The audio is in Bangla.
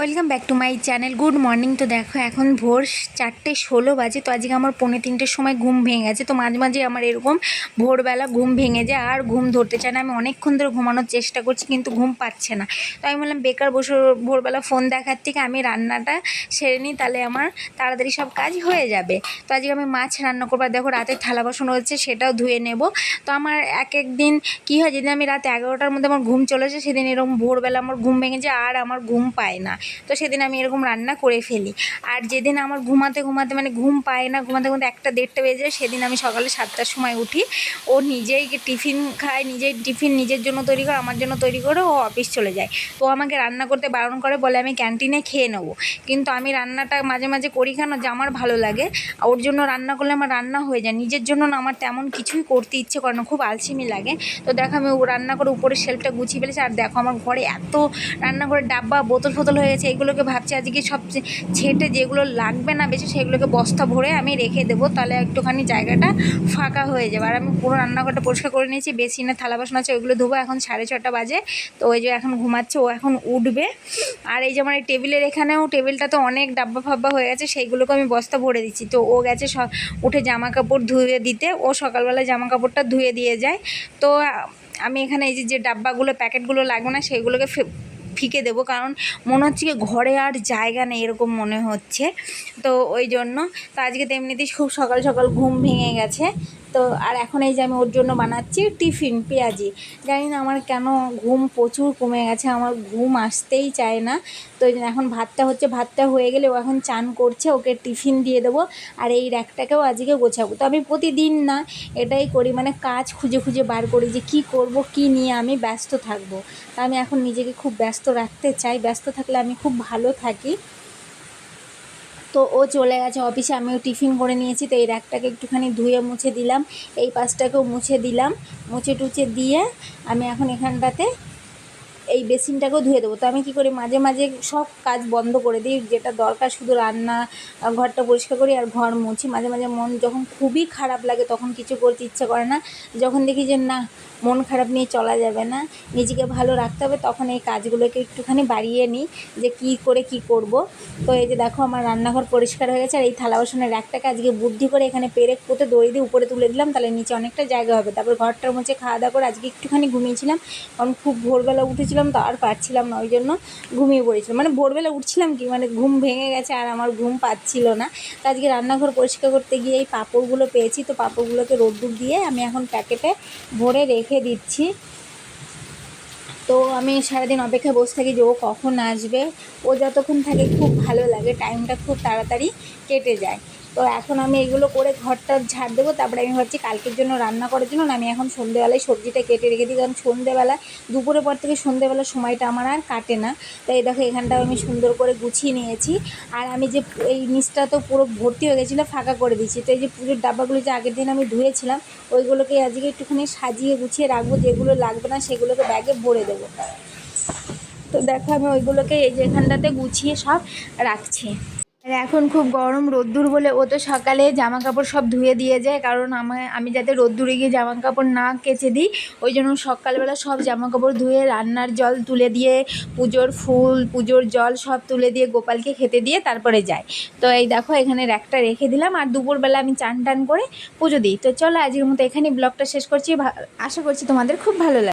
Welcome back to my channel. Good morning. তো দেখো, এখন ভোর চারটে ষোলো বাজে, তো আজকে আমার পৌনে তিনটের সময় ঘুম ভেঙে গেছে। তো মাঝে মাঝে আমার এরকম ভোরবেলা ঘুম ভেঙে যায় আর ঘুম ধরতে চায় না। আমি অনেকক্ষণ ধরে ঘুমানোর চেষ্টা করছি, কিন্তু ঘুম পাচ্ছে না। তো আমি বললাম, বেকার বসে ভোরবেলা ফোন দেখার থেকে আমি রান্নাটা সেরে নিই, তাহলে আমার তাড়াতাড়ি সব কাজ হয়ে যাবে। তো আজকে আমি মাছ রান্না করব। দেখো, রাতে থালা বাসন হচ্ছে সেটাও ধুয়ে নেব। তো আমার এক এক দিন কী হয়, যেদিন আমি রাত এগারোটার মধ্যে আমার ঘুম চলে আসে সেদিন এরকম ভোরবেলা আমার ঘুম ভেঙে যায় আর আমার ঘুম পায় না। তো সেদিন আমি এরকম রান্না করে ফেলি। আর যেদিন আমার ঘুমাতে ঘুমাতে মানে ঘুম পায় না, ঘুমাতে ঘুমাতে একটা দেড়টা বেজে যায়, সেদিন আমি সকালে সাতটার সময় উঠি। ও নিজেই টিফিন খায়, নিজেই টিফিন নিজের জন্য তৈরি করে, আমার জন্য তৈরি করে, ও অফিস চলে যায়। তো আমাকে রান্না করতে বারণ করে, বলে আমি ক্যান্টিনে খেয়ে নেব। কিন্তু আমি রান্নাটা মাঝে মাঝে করি কেন? যে আমার ভালো লাগে। ওর জন্য রান্না করলে আমার রান্না হয়ে যায়। নিজের জন্য না, আমার তেমন কিছুই করতে ইচ্ছে করে না, খুব আলসেমি লাগে। তো দেখো আমি ও রান্না করে উপরে শেলফটা গুছিয়ে ফেলেছি। আর দেখো আমার ঘরে এত রান্না রান্নাঘরের ডাব্বা, বোতল ফোতল হয়ে গেছে এগুলোকে ভাবছি আজকে সব ছেটে যেগুলো লাগবে না বেশি সেগুলোকে বস্তা ভরে আমি রেখে দেবো, তাহলে একটুখানি জায়গাটা ফাঁকা হয়ে যাবে। আর আমি পুরো রান্নাঘরটা পরিষ্কার করে নিয়েছি, বেসিনে থালা বাসন আছে ওইগুলো ধোবো, এখন সাড়ে ছটা বাজে, তো ওই যে এখন ঘুমাচ্ছে, ও এখন উঠবে। আর এই যে আমার এই টেবিলের এখানেও, টেবিলটা তো অনেক ডাব্বা ফাব্বা হয়ে গেছে, সেইগুলোকে আমি বস্তা ভরে দিচ্ছি। তো ও গেছে উঠে জামা কাপড় ধুয়ে দিতে, ও সকালবেলা জামা কাপড়টা ধুয়ে দিয়ে যায়। তো আমি এখানে এই যে ডাব্বাগুলো, প্যাকেটগুলো লাগবে না সেইগুলোকে ফিকে দেবো, কারণ মনে হচ্ছে কি ঘরে আর জায়গা নেই এরকম মনে হচ্ছে। তো ওই জন্য, তো আজকে তো এমনিতেই খুব সকাল সকাল ঘুম ভেঙে গেছে। তো আর এখন এই যে আমি ওর জন্য বানাচ্ছি টিফিন, পেঁয়াজি। জানি না আমার কেন ঘুম প্রচুর কমে গেছে, আমার ঘুম আসতেই চায় না। তো এখন ভাতটা হচ্ছে, ভাতটা হয়ে গেলে ও এখন চান করছে, ওকে টিফিন দিয়ে দেবো। আর এই র্যাকটাকেও আজকে গোছাবো। তো আমি প্রতিদিন না এটাই করি মানে কাজ খুঁজে খুঁজে বার করি যে কি করব, কি নিয়ে আমি ব্যস্ত থাকব। তা আমি এখন নিজেকে খুব ব্যস্ত রাখতে চাই। ব্যস্ত থাকলে আমি খুব ভালো থাকি। তো ও চলে গেছে অফিসে, আমিও টিফিন করে নিয়েছি, তো এই র্যাকটাকে একটুখানি ধুয়ে মুছে দিলাম। এই পাশটাকেও মুছে দিলাম, মুছে টুছে দিয়ে আমি এখন এখানটাতে এই বেসিনটাকেও ধুয়ে দেবো। তো আমি কী করি, মাঝে মাঝে সব কাজ বন্ধ করে দিই, যেটা দরকার শুধু রান্না, ঘরটা পরিষ্কার করি আর ঘর মুছি। মাঝে মাঝে মন যখন খুবই খারাপ লাগে, তখন কিছু করতে ইচ্ছে করে না। যখন দেখি যে না মন খারাপ নিয়ে চলা যাবে না। নিজেকে ভালো রাখতে হবে, তখন এই কাজগুলোকে একটুখানি বাড়িয়ে নিই যে কী করে কি করব। তো এই যে দেখো আমার রান্নাঘর পরিষ্কার হয়ে গেছে, আর এই থালা বাসনের র্যাকটাকে আজকে বুদ্ধি করে এখানে পেরেক পোতে দড়ি দিয়ে উপরে তুলে দিলাম, তাহলে নিচে অনেকটা জায়গা হবে। তারপর ঘরটার মধ্যে খাওয়া দাওয়া করে আজকে একটুখানি ঘুমিয়েছিলাম, কারণ খুব ভোরবেলা উঠেছিলাম তো আর পারছিলাম না, ওই জন্য ঘুমিয়ে পড়েছিলাম। মানে ভোরবেলা উঠছিলাম কি মানে ঘুম ভেঙে গেছে আর আমার ঘুম পাচ্ছিল না। তো আজকে রান্নাঘর পরিষ্কার করতে গিয়ে এই পাঁপড়গুলো পেয়েছি, তো পাঁপড়গুলোকে রোদ্দুর দিয়ে আমি এখন প্যাকেটে ভরে রেখে দিচ্ছি। তো আমি সারাদিন অপেক্ষা বসে থাকি যে ও কখন আসবে। ও যতক্ষণ থাকে খুব ভালো লাগে টাইমটা খুব তাড়াতাড়ি কেটে যায়। তো এখন আমি এগুলো করে ঘরটা ঝাড় দেবো, তারপরে আমি ভাবছি কালকের জন্য রান্না করার জন্য আমি এখন সন্ধেবেলায় সবজিটা কেটে রেখে দিই, কারণ সন্ধেবেলায় দুপুরের পর থেকে সন্ধেবেলার সময়টা আমার আর কাটে না। তাই দেখো এখানটাও আমি সুন্দর করে গুছিয়ে নিয়েছি। আর আমি যে এই নিচটা তো পুরো ভর্তি হয়ে গেছিল, ফাঁকা করে দিচ্ছি তো এই যে পুজোর ডাব্বাগুলো যে আগের দিন আমি ধুয়েছিলাম, ওইগুলোকে আজকে একটুখানি সাজিয়ে গুছিয়ে রাখব, যেগুলো লাগবে না সেগুলোকে ব্যাগে ভরে দেবো। তো দেখো আমি ওইগুলোকে এই যে এখানটাতে গুছিয়ে সব রাখছি। আর এখন খুব গরম, রোদ্দুর বলে ও তো সকালে জামা কাপড় সব ধুয়ে দিয়ে যায়, কারণ আমায় আমি যাতে রোদ্দুরে গিয়ে জামা কাপড় না কেচে দিই, ওই জন্য সকালবেলা সব জামা কাপড় ধুয়ে রান্নার জল তুলে দিয়ে, পুজোর ফুল, পুজোর জল সব তুলে দিয়ে গোপালকে খেতে দিয়ে তারপরে যায় তো এই দেখো, এখানে র্যাকটা রেখে দিলাম, আর দুপুরবেলা আমি চান টান করে পুজো দিই। তো চলো, আজকের মতো এখানেই ব্লগটা শেষ করছি আশা করছি তোমাদের খুব ভালো লাগে